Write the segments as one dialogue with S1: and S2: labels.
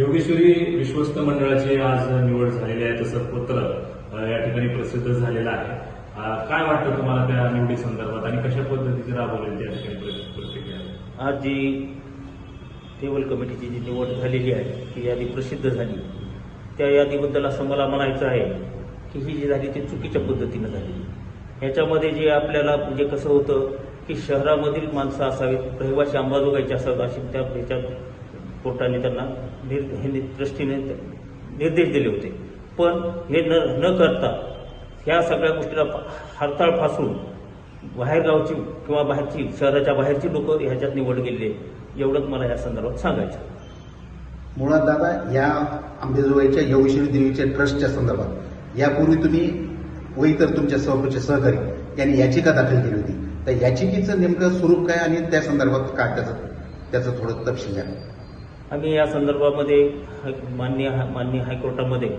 S1: योगेश्वरी विश्वस्त मंडळाची आज निवड झालेली आहे तसं पत्र या ठिकाणी प्रसिद्ध झालेलं आहे. काय वाटतं तुम्हाला त्या निवडी संदर्भात आणि कशा पद्धतीचे राबवलेली त्या ठिकाणी प्रतिक्रिया?
S2: आज जी टेबल कमिटीची जी निवड झालेली आहे ती यादी प्रसिद्ध झाली. त्या यादीबद्दल असं मला म्हणायचं आहे की ही जी झाली ती चुकीच्या पद्धतीनं झाली. ह्याच्यामध्ये जे आपल्याला म्हणजे कसं होतं की शहरामधील माणसं असावीत रहिवाशी अंबाजोगाईचे असावेत अशी त्या ह्याच्यात कोर्टाने त्यांना निर हे नि- ट्रस्टीने निर्देश दिले होते. पण हे न न करता ह्या सगळ्या गोष्टीला हरताळ फासून बाहेरगावची किंवा बाहेरची शहराच्या बाहेरची लोक ह्याच्यात निवड गेलेली एवढंच मला या संदर्भात सांगायचं
S3: मुळात दादा या आंबेजोगाईच्या योगेश्वरी देवीच्या ट्रस्टच्या संदर्भात यापूर्वी तुम्ही व इतर तुमच्या सहकार्य सहकारी यांनी याचिका दाखल केली होती. तर याचिकेचं नेमकं स्वरूप काय आणि त्या संदर्भात काय त्याचं त्याचं थोडं तपशील द्या.
S2: आम्ही या संदर्भामध्ये हाय- मान्य मान्य हायकोर्टामध्ये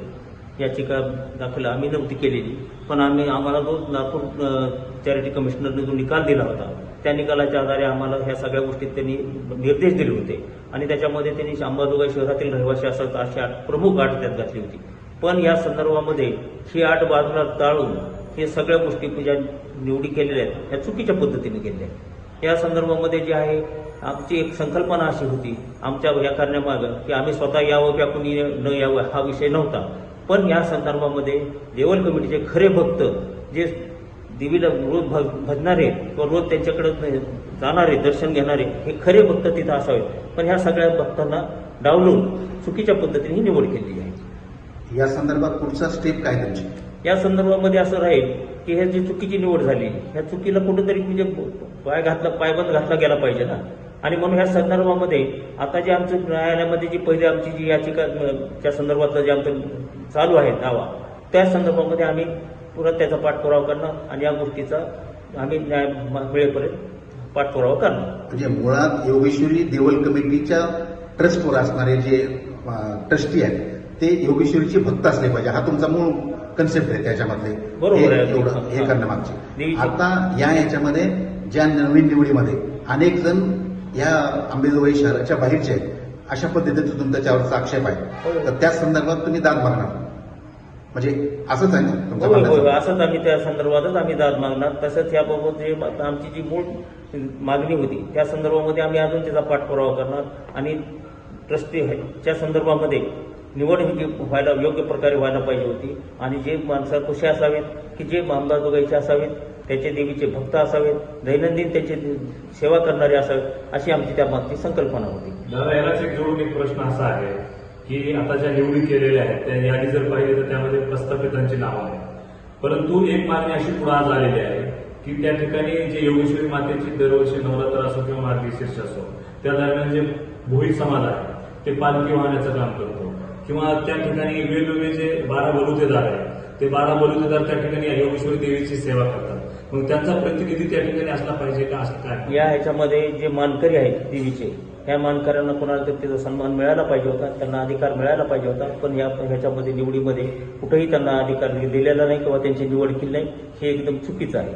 S2: याचिका दाखल आम्ही नव्हती केलेली पण आम्ही आम्हाला जो नागपूर चॅरिटी कमिशनरने जो निकाल दिला होता त्या निकालाच्या आधारे आम्हाला ह्या सगळ्या गोष्टीत त्यांनी निर्देश दिले होते. आणि त्याच्यामध्ये त्यांनी अंबाजोगाई शहरातील रहिवासी असत अशी आठ प्रमुख आठ त्यात घातली होती. पण या संदर्भामध्ये ही आठ बाजूला टाळून हे सगळ्या गोष्टी ज्या निवडी केलेल्या आहेत ह्या चुकीच्या पद्धतीने केलेल्या आहेत. या संदर्भामध्ये जे आहे आमची एक संकल्पना अशी होती आमच्या या करण्यामागं की आम्ही स्वतः यावं किंवा कुणी न यावं हा विषय नव्हता. पण या संदर्भामध्ये देवल कमिटीचे खरे भक्त जे देवीला रोज भ भजणारे किंवा रोज त्यांच्याकडे जाणारे दर्शन घेणारे हे खरे भक्त तिथं असावेत. पण ह्या सगळ्या भक्तांना डावलून चुकीच्या पद्धतीने ही निवड केलेली आहे.
S3: या संदर्भात पुढचा स्टेप काय तुमची?
S2: या संदर्भामध्ये असं राहील की हे जी चुकीची निवड झाली. ह्या चुकीला कुठेतरी म्हणजे पाय घातला पायबंद घातला गेला पाहिजे ना. आणि म्हणून ह्या संदर्भामध्ये आता जे आमचं न्यायालयामध्ये जी पहिली आमची जी याचिका त्या संदर्भातलं जे आमचं चालू आहे दावा त्या संदर्भामध्ये आम्ही पुन्हा त्याचा पाठपुरावा करणं आणि या गोष्टीचा आम्ही न्याय मिळेपर्यंत पाठपुरावा करणं.
S3: म्हणजे मुळात योगेश्वरी देवल कमिटीच्या ट्रस्टवर असणारे जे ट्रस्टी आहेत ते योगेश्वरीचे भक्त असले पाहिजे. हा तुमचा मूळ कन्सेप्ट आहे त्याच्यामधले.
S2: बरोबर
S3: हे. करण्यामागचे. आता या याच्यामध्ये ज्या नवीन निवडीमध्ये अनेक जण या आंबेजोगाई शहराच्या बाहेरचे आहेत. अशा पद्धतीचा तुमचा त्याच्यावरचा आक्षेप आहे. तर त्या संदर्भात तुम्ही दाद मागणार. म्हणजे असंच आहे ना?
S2: असंच आम्ही त्या संदर्भातच आम्ही दाद मागणार. तसंच याबाबत जे आमची जी मूळ मागणी होती त्या संदर्भामध्ये आम्ही अजून त्याचा पाठपुरावा करणार. आणि ट्रस्टी त्या संदर्भामध्ये निवड ही व्हायला योग्य प्रकारे व्हायला पाहिजे होती. आणि जे माणसं कसे असावीत की जे अंबाजोगाईचे असावेत त्याचे देवीचे भक्त असावेत दैनंदिन त्याची सेवा करणारे असावेत अशी आमची त्या मागची संकल्पना होती.
S1: दादा यालाच एक जोडून एक प्रश्न असा आहे की आता ज्या निवडी केलेल्या आहेत त्या यादी जर पाहिली तर त्यामध्ये प्रस्थापितांची नावं आहेत. परंतु एक मागणी अशी पुढे आज आलेली आहे की त्या ठिकाणी जे योगेश्वरी मातेची दरवर्षी नवरात्र असो किंवा मार्गशीर्ष असो त्या दरम्यान जे भोई समाज आहे ते पालखी वाहण्याचं काम करतो. किंवा त्या ठिकाणी वेगवेगळे जे बारा बलुतेदार आहेत ते बारा बलुतेदार त्या ठिकाणी योगेश्वरी देवीची सेवा करतात. मग त्यांचा प्रतिनिधी त्या ठिकाणी असला पाहिजे का असं काय?
S2: या ह्याच्यामध्ये जे मानकरी आहेत देवीचे त्या मानकऱ्यांना कोणाला तरी त्याचा सन्मान मिळायला पाहिजे होता त्यांना अधिकार मिळायला पाहिजे होता पण या ह्याच्यामध्ये निवडीमध्ये कुठेही त्यांना अधिकार दिलेला नाही किंवा त्यांची निवड केली नाही हे एकदम चुकीचं आहे.